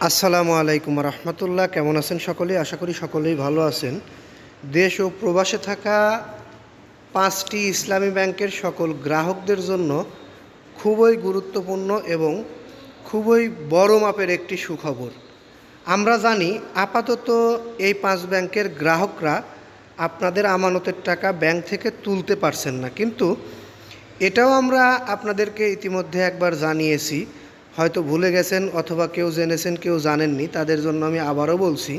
আসসালামু আলাইকুম রহমতুল্লাহ। কেমন আছেন সকলে? আশা করি সকলেই ভালো আছেন। দেশ ও প্রবাসে থাকা পাঁচটি ইসলামী ব্যাংকের সকল গ্রাহকদের জন্য খুবই গুরুত্বপূর্ণ এবং খুবই বড় মাপের একটি সুখবর। আমরা জানি, আপাতত এই পাঁচ ব্যাংকের গ্রাহকরা আপনাদের আমানতের টাকা ব্যাংক থেকে তুলতে পারছেন না। কিন্তু এটাও আমরা আপনাদেরকে ইতিমধ্যে একবার জানিয়েছি হয়তো ভুলে গেছেন অথবা কেউ জেনেছেন, কেউ জানেননি, তাদের জন্য আমি আবারও বলছি,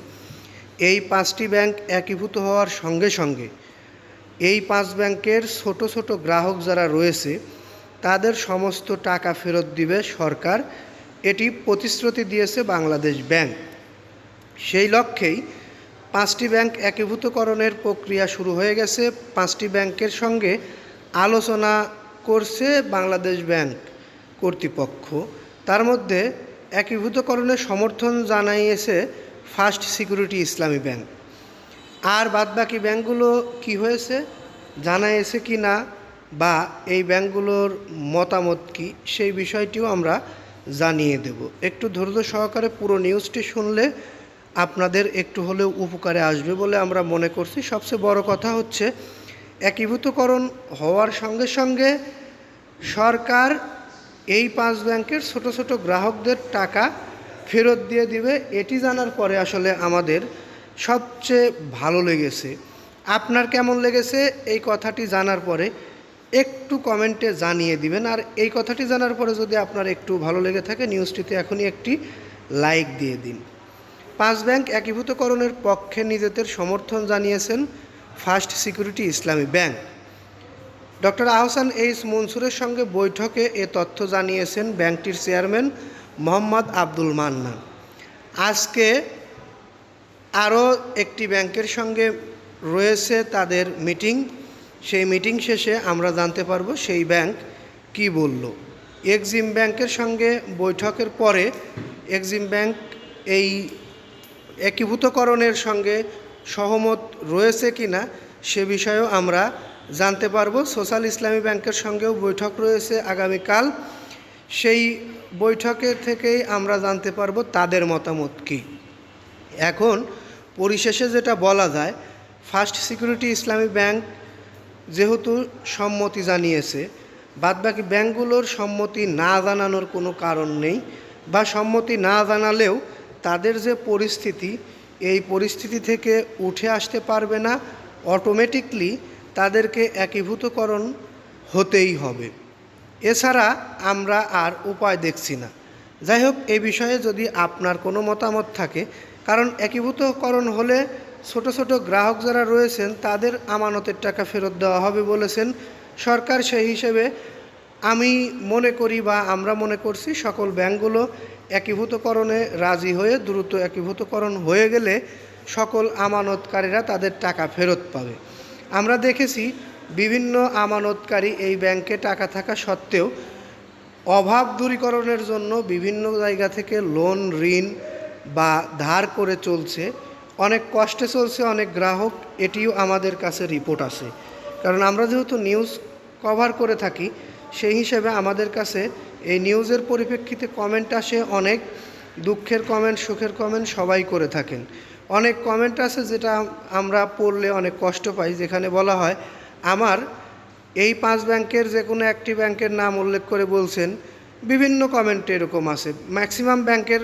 এই পাঁচটি ব্যাংক একীভূত হওয়ার সঙ্গে সঙ্গে এই পাঁচ ব্যাংকের ছোট ছোট গ্রাহক যারা রয়েছে, তাদের সমস্ত টাকা ফেরত দিবে সরকার। এটি প্রতিশ্রুতি দিয়েছে বাংলাদেশ ব্যাংক। সেই লক্ষ্যেই পাঁচটি ব্যাংক একীভূতকরণের প্রক্রিয়া শুরু হয়ে গেছে। পাঁচটি ব্যাংকের সঙ্গে আলোচনা করছে বাংলাদেশ ব্যাংক কর্তৃপক্ষ। তার মধ্যে একীভূতকরণের সমর্থন জানিয়েছে ফার্স্ট সিকিউরিটি ইসলামী ব্যাংক। আর বাদবাকি ব্যাংকগুলো কি হয়েছে? জানাইছে কি না? বা এই ব্যাংকগুলোর মতামত কি? সেই বিষয়টিও আমরা জানিয়ে দেব। একটু ধৈর্য সহকারে পুরো নিউজটি শুনলে আপনাদের একটু হলেও উপকারে আসবে বলে আমরা মনে করছি। সবচেয়ে বড় কথা হচ্ছে, একীভূতকরণ হওয়ার সঙ্গে সঙ্গে সরকার এই পাঁচ ব্যাংকের ছোট ছোট গ্রাহকদের টাকা ফেরত দিয়ে দিবে, এটি জানার পরে আসলে আমাদের সবচেয়ে ভালো লেগেছে। আপনার কেমন লেগেছে এই কথাটি জানার পরে একটু কমেন্টে জানিয়ে দিবেন। আর এই কথাটি জানার পরে যদি আপনার একটু ভালো লেগে থাকে, নিউজটিতে এখনই একটি লাইক দিয়ে দিন। পাঁচ ব্যাংক একীভূতকরণের পক্ষে নিজেদের সমর্থন জানিয়েছেন first security Islami bank. Doctor Ahsan H মনসুরের সঙ্গে বৈঠকে এ তথ্য জানিয়েছেন ব্যাংকটির চেয়ারম্যান মোহাম্মদ আব্দুল মান্নান। আজকে আরও একটি ব্যাংকের সঙ্গে রয়েছে তাদের মিটিং। সেই মিটিং শেষে আমরা জানতে পারব সেই ব্যাংক কি বলল। এক্সিম ব্যাংকের সঙ্গে বৈঠকের পরে এক্সিম ব্যাংক এই একীভূতকরণের সঙ্গে সহমত রয়েছে কি না সে বিষয়েও আমরা জানতে পারব, সোশ্যাল ইসলামী ব্যাংকের সঙ্গেও বৈঠক রয়েছে আগামীকাল। সেই বৈঠকের থেকেই আমরা জানতে পারব তাদের মতামত কী। এখন পরিশেষে যেটা বলা যায়, ফার্স্ট সিকিউরিটি ইসলামী ব্যাংক যেহেতু সম্মতি জানিয়েছে, বাদবাকি ব্যাংকগুলোর সম্মতি না জানানোর কোনো কারণ নেই বা সম্মতি না জানালেও তাদের যে পরিস্থিতি, এই পরিস্থিতি থেকে উঠে আসতে পারবে না অটোমেটিকলি তাদেরকে একীভূতকরণ হতেই হবে। এছাড়া আমরা আর উপায় দেখছি না। যাই হোক এ বিষয়ে যদি আপনার কোনো মতামত থাকে, কারণ একীভূতকরণ হলে ছোট ছোট গ্রাহক যারা রয়েছেন, তাদের আমানতের টাকা ফেরত দেওয়া হবে বলেছেন। সরকার সেই হিসেবে আমি মনে করি বা আমরা মনে করছি, সকল ব্যাংকগুলো একীভূতকরণে রাজি হয়ে, দ্রুত একীভূতকরণ হয়ে গেলে সকল আমানতকারীরা তাদের টাকা ফেরত পাবে। আমরা দেখেছি বিভিন্ন আমানতকারী এই ব্যাংকে টাকা থাকা সত্ত্বেও অভাব দূরীকরণের জন্য বিভিন্ন জায়গা থেকে লোন, ঋণ বা ধার করে চলছে। অনেক কষ্টে চলছে, অনেক গ্রাহক, এটিও আমাদের কাছে রিপোর্ট আছে। কারণ আমরা যেহেতু নিউজ কভার করে থাকি, সেই হিসেবে আমাদের কাছে এই নিউজের পরিপ্রেক্ষিতে কমেন্ট আসে, অনেক দুঃখের কমেন্ট, সুখের কমেন্ট সবাই করে থাকেন। অনেক কমেন্ট আছে যেটা আমরা পড়লে অনেক কষ্ট পাই, যেখানে বলা হয়, আমার এই পাঁচ ব্যাংকের যে কোনো একটি ব্যাংকের নাম উল্লেখ করে বলছেন, বিভিন্ন কমেন্টে এরকম আছে। ম্যাক্সিমাম ব্যাংকের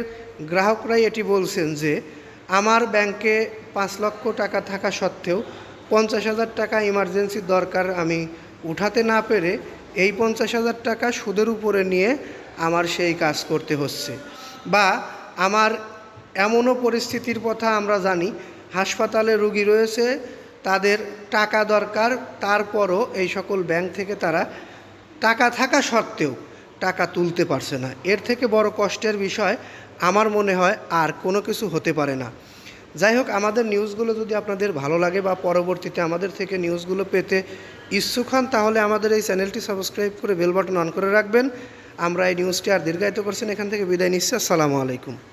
গ্রাহকরাই এটি বলছেন যে, আমার ব্যাংকে পাঁচ লক্ষ টাকা থাকা সত্ত্বেও পঞ্চাশ হাজার টাকা ইমার্জেন্সি দরকার, আমি উঠাতে না পেরে এই পঞ্চাশ হাজার টাকা সুদের উপরে নিয়ে আমার সেই কাজ করতে হচ্ছে। বা, আমার এমনও পরিস্থিতির কথা আমরা জানি, হাসপাতালে রুগী রয়েছে, তাদের টাকা দরকার, তারপরও এই সকল ব্যাংক থেকে তারা টাকা থাকা সত্ত্বেও টাকা তুলতে পারছে না। এর থেকে বড় কষ্টের বিষয় আমার মনে হয় আর কোনো কিছু হতে পারে না। যাই হোক, আমাদের নিউজগুলো যদি আপনাদের ভালো লাগে বা পরবর্তীতে আমাদের থেকে নিউজগুলো পেতে ইচ্ছুক হন, তাহলে আমাদের এই চ্যানেলটি সাবস্ক্রাইব করে বেল বাটন অন করে রাখবেন। আমরা এই নিউজটি আর দীর্ঘায়িত করছেন এখান থেকে বিদায় নিচ্ছি। আসসালামু আলাইকুম।